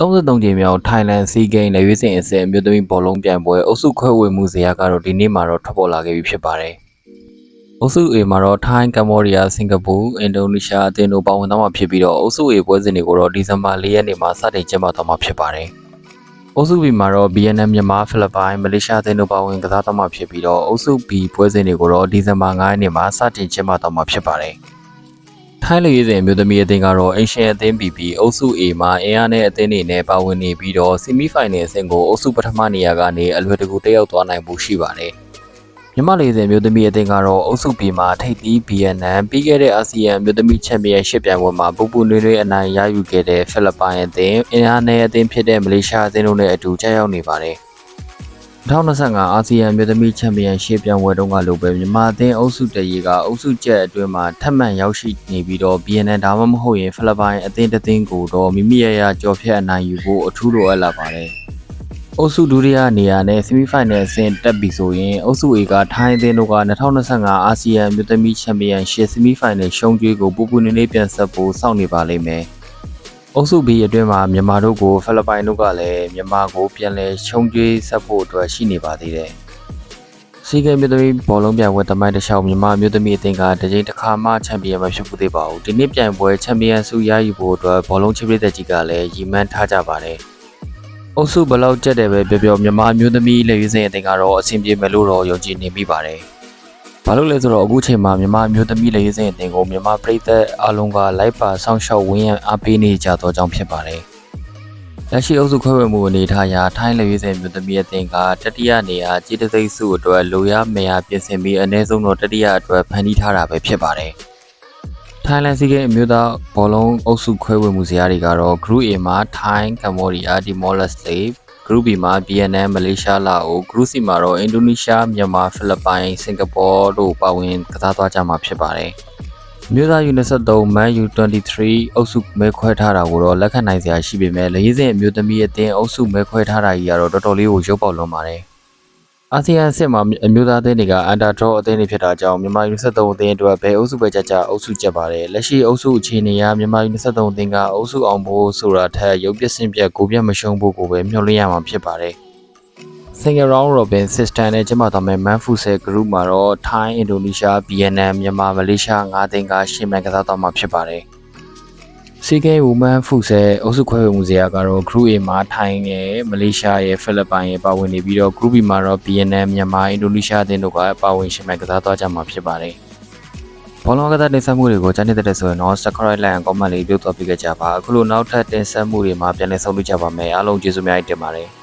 33ကြိမ်မြောက်ထိုင်းလန်စီဂိမ်းလက်ရွေးစင်အစဲအမျိုးသမီးဘောလုံးပြိုင်ပွဲအုပ်စုခွဲဝေမှုဇယားကတော့ဒီနေ့မှာတော့ထွက်ပေါ်လာခဲ့ပြီဖြစ်ပါတယ်။အုပ်စု A မှာတော့ထိုင်းကမ္ဘောဒီးယားစင်ကာပူအင်ဒိုနီးရှားအသင်းတို့ပါဝင်သွားမှာဖြစ်ပြီးတော့အုပ်စု A ပွဲစဉ်တွေကိုတော့ဒီဇင်ဘာ4ရက်နေ့မှာစတင်ကျင်းပသွားမှာဖြစ်ပါတယ်။အုပ်စု B မှာတော့ BNN မြန်မာဖိလစ်ပိုင်မလေးရှားအသင်းတို့ပါဝင်ကစားသွားမှာဖြစ်ပြီးတော့အုပ်စု B ပွဲစဉ်တွေကိုတော့ဒီဇင်ဘာ9ရက်နေ့မှာစတင်ကျင်းပသွားမှာဖြစ်ပါတယ်။ ထိုင်းလူရေးစဉ်အမျိုးသမီးအသင်းကတော့အင်ရှင်အသင်း PP အုပ်စု A မှာအင်အားနဲ့အသင်းတွေနဲ့ပါဝင်နေပြီးတော့ဆီမီဖိုင်နယ်အဆင့်ကိုအုပ်စုပထမနေရာကနေအလွယ်တကူတက်ရောက်သွားနိုင်မှုရှိပါတယ်။မြမလေးစဉ်အမျိုးသမီးအသင်းကတော့အုပ်စု B မှာထိပ်သီး BNN ပြီးခဲ့တဲ့အာဆီယံအမျိုးသမီးချန်ပီယံရှစ်ပြိုင်ပွဲမှာပူပူနွေးနွေးအနိုင်ရယူခဲ့တဲ့ဖိလစ်ပိုင်အသင်းအင်အားနဲ့အသင်းဖြစ်တဲ့မလေးရှားအသင်းတို့နဲ့အတူကြားရောက်နေပါတယ်။ 2025အာဆီယံမြို့သမီးချန်ပီယံရှစ်ပြိုင်ပွဲတုန်းကလိုပဲမြန်မာအသင်းအုပ်စုတရေကအုပ်စုချက်အတွင်းမှာထပ်မံရောက်ရှိနေပြီးတော့ BNN ဒါမှမဟုတ်ရင်ဖိလစ်ပိုင်အသင်းတစ်သင်းကိုတော့မိမိရရကြော်ဖြတ်အနိုင်ယူဖို့အထူးလိုအပ်လာပါတယ်။အုပ်စုဒုတိယနေရာနဲ့ဆီမီဖိုင်နယ်အဆင့်တက်ပြီဆိုရင်အုပ်စု A ကထိုင်းအသင်းတို့က2025အာဆီယံမြို့သမီးချန်ပီယံရှစ်ဆီမီဖိုင်နယ်ရှုံးကြွေးကိုပူပူနေနေပြန်ဆက်ဖို့စောင့်နေပါလိမ့်မယ်။ အုပ်စု B အတွင်းမှာမြန်မာတို့ကိုဖိလစ်ပိုင်တို့ကလည်းမြန်မာကိုပြန်လည်ရှုံးကျွေးဆက်ဖို့အတွက်ရှိနေပါသေးတယ်။စီကဲမြို့သမီးဘောလုံးပြိုင်ပွဲတမိုင်းတစ်လျှောက်မြန်မာမြို့သမီးအသင်းကတစ်ချိန်တစ်ခါမှချန်ပီယံမဖြစ်ဘူးသေးပါဘူး။ဒီနှစ်ပြိုင်ပွဲချန်ပီယံဆုရယူဖို့အတွက်ဘောလုံးချစ်ပရိသတ်ကြီးကလည်းရည်မှန်းထားကြပါတယ်။အုပ်စုဘယ်လောက်ကြက်တယ်ပဲပြောပြောမြန်မာမြို့သမီးလက်ရွေးစင်အသင်းကတော့အဆင်ပြေမယ်လို့တော့ယုံကြည်နေမိပါတယ်။ ဘာလို့လဲဆိုတော့အခုချိန်မှာမြန်မာမျိုးသမီးလေးရေးစင်အတင်ကိုမြန်မာပြည်သက်အလုံးကလိုက်ပါစောင့်ရှောက်ဝင်းရံအားပေးနေကြသောကြောင့်ဖြစ်ပါတယ်။လက်ရှိအုပ်စုခွဲဝေမှုအနေထားအရထိုင်းလေးရေးစင်မျိုးသမီးအတင်ကတတိယနေရာကြီးတသိန်းစုအတွက်လိုရမရပြင်ဆင်ပြီးအနည်းဆုံးတော့တတိယအတွက်ဖန်တီးထားတာပဲဖြစ်ပါတယ်။ထိုင်းလန်စီကအမျိုးသားဘောလုံးအုပ်စုခွဲဝေမှုဇယားတွေကတော့ Group A မှာထိုင်းကမ္ဘောဒီးယားဒီမော်လက်စတေ Group B မှာ BNN မလေးရှားလာအို Group C မှာတော့အင်ဒိုနီးရှားမြန်မာဖိလစ်ပိုင်စင်ကာပူတို့ပါဝင်ကစားသွားကြမှာဖြစ်ပါတယ်။မြို့သား U23 Man U23 အုပ်စုမဲခွဲထားတာကိုတော့လက်ခံနိုင်စရာရှိပေမဲ့လက်ရေးစဉ်အမျိုးသမီးအသင်းအုပ်စုမဲခွဲထားတာကြီးကတော့တော်တော်လေးကိုရုပ်ပေါက်လွန်ပါတယ်။ အာဆီယံအဆင့်မှာအမျိုးသားအသင်းတွေက Under Draw အသင်းတွေဖြစ်တာကြောင့်မြန်မာ U23 အသင်းအတွက်ဘယ်အုပ်စုပဲကြကြအုပ်စုကျက်ပါတယ်။လက်ရှိအုပ်စုအခြေအနေအရမြန်မာ U23 အသင်းကအုပ်စုအောင်ဖို့ဆိုတာထက်ရုပ်ပြစင်ပြက်ကိုပြတ်မရှုံးဖို့ကိုပဲမျှော်လင့်ရမှာဖြစ်ပါတယ်။ Single Round Robin System နဲ့ကျင်းပသွားမယ့် Manfusel Group မှာတော့ Thai, Indonesia, Vietnam, မြန်မာ, Malaysia ၅သင်းကရှင်မန်ကစားသွားမှာဖြစ်ပါတယ်။ CK Women Futsal အုပ်စုခွဲဝေမှုဇယားကတော့ Group A မှာထိုင်းရဲ့မလေးရှားရဲ့ဖိလစ်ပိုင်ရဲ့ပါဝင်နေပြီးတော့ Group B မှာတော့ Vietnam မြန်မာအင်ဒိုနီးရှားအသင်းတို့ကပါဝင်ရှင်မန်ကစားသွားကြမှာဖြစ်ပါတယ်။ဘောလုံးကစားတင်ဆက်မှုတွေကိုကြားနေတဲ့ဆိုရင်တော့ Subscribe လိုက်အောင် comment လေးပြုတ်သွားပေးကြပါအခုလိုနောက်ထပ်တင်ဆက်မှုတွေမှာပြန်လည်ဆုံတွေ့ကြပါမယ်အားလုံးကျေးဇူးများတင်ပါတယ်။